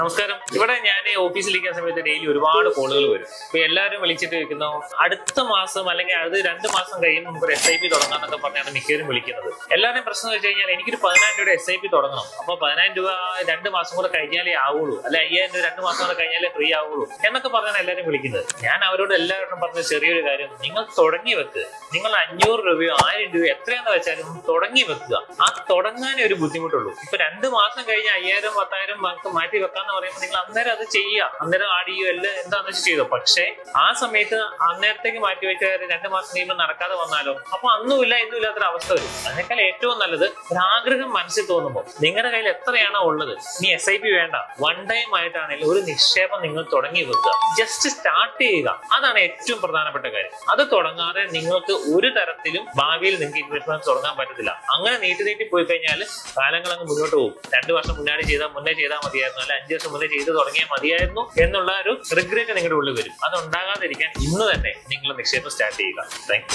നമസ്കാരം. ഇവിടെ ഞാൻ ഓഫീസിലിരിക്കുന്ന സമയത്ത് ഡെയിലി ഒരുപാട് കോളുകൾ വരും. ഇപ്പൊ എല്ലാവരും വിളിച്ചിട്ട് വെക്കുന്നു അടുത്ത മാസം അല്ലെങ്കിൽ അത് രണ്ട് മാസം കഴിയുമ്പോൾ നമുക്ക് എസ് ഐ പി തുടങ്ങാന്നൊക്കെ പറഞ്ഞാണ് മിക്കവരും വിളിക്കുന്നത്. എല്ലാവരുടെയും പ്രശ്നം വെച്ച് കഴിഞ്ഞാൽ എനിക്കൊരു പതിനായിരം രൂപയുടെ എസ് ഐ പി തുടങ്ങണം. അപ്പൊ പതിനായിരം രൂപ രണ്ട് മാസം കൂടെ കഴിഞ്ഞാലേ ആവുള്ളൂ. അല്ലെ അയ്യായിരം രൂപ രണ്ട് മാസം കൂടെ കഴിഞ്ഞാലേ ഫ്രീ ആവുള്ളൂ എന്നൊക്കെ പറഞ്ഞാണ് എല്ലാവരും വിളിക്കുന്നത്. ഞാൻ അവരോട് എല്ലാവരോടും പറഞ്ഞ ചെറിയൊരു കാര്യം. നിങ്ങൾ തുടങ്ങി വെക്ക്. നിങ്ങൾ അഞ്ഞൂറ് രൂപയോ ആയിരം രൂപയോ എത്രയാണെന്ന് വെച്ചാലും തുടങ്ങി വെക്കുക. ആ തുടങ്ങാനേ ഒരു ബുദ്ധിമുട്ടുള്ളൂ. ഇപ്പൊ രണ്ട് മാസം കഴിഞ്ഞ് അയ്യായിരം പത്തായിരം മാറ്റി വെക്കാന്ന് പറയുമ്പോൾ നിങ്ങൾ അന്നേരം അത് ചെയ്യുക. അന്നേരം ആടിയോ എല്ലാം എന്താണെന്ന് വെച്ചാൽ ചെയ്തോ. പക്ഷേ ആ സമയത്ത് അന്നേരത്തേക്ക് മാറ്റി വെച്ച രണ്ടു മാസം നിയമം നടക്കാതെ വന്നാലോ? അപ്പൊ അന്നുമില്ല ഇന്നും ഇല്ലാത്തൊരു അവസ്ഥ വരും. അതിനേക്കാൾ ഏറ്റവും നല്ലത് ഒരാഗ്രഹം മനസ്സിൽ തോന്നുമ്പോൾ നിങ്ങളുടെ കയ്യിൽ എത്രയാണോ ഉള്ളത്? നീ എസ് ഐ പി വേണ്ട. വൺ ടൈം ആയിട്ടാണെങ്കിലും ഒരു നിക്ഷേപം നിങ്ങൾ തുടങ്ങി വെക്കുക. ജസ്റ്റ് സ്റ്റാർട്ട് ചെയ്യുക. അതാണ് ഏറ്റവും പ്രധാനപ്പെട്ട കാര്യം. അത് തുടങ്ങാതെ നിങ്ങൾക്ക് ഒരു തരത്തിലും ഭാവിയിൽ നിങ്ങൾക്ക് ഇൻവെസ്റ്റ്മെന്റ് തുടങ്ങാൻ പറ്റത്തില്ല. അങ്ങനെ നീട്ടി നീട്ടി പോയി കഴിഞ്ഞാൽ കാലങ്ങൾ അങ്ങ് മുന്നോട്ട് പോകും. രണ്ടു വർഷം മുന്നാടി ചെയ്താൽ മുന്നേ ചെയ്താൽ മതിയായിരുന്നു. അല്ലെ അഞ്ചു വർഷം മുതൽ ചെയ്തു തുടങ്ങിയാൽ മതിയായിരുന്നു എന്നുള്ള ഒരു റിഗ്രറ്റ് നിങ്ങളുടെ ഉള്ളിൽ വരും. അത് ഉണ്ടാകാതിരിക്കാൻ ഇന്ന് തന്നെ നിങ്ങൾ നിക്ഷേപം സ്റ്റാർട്ട് ചെയ്യുക. താങ്ക്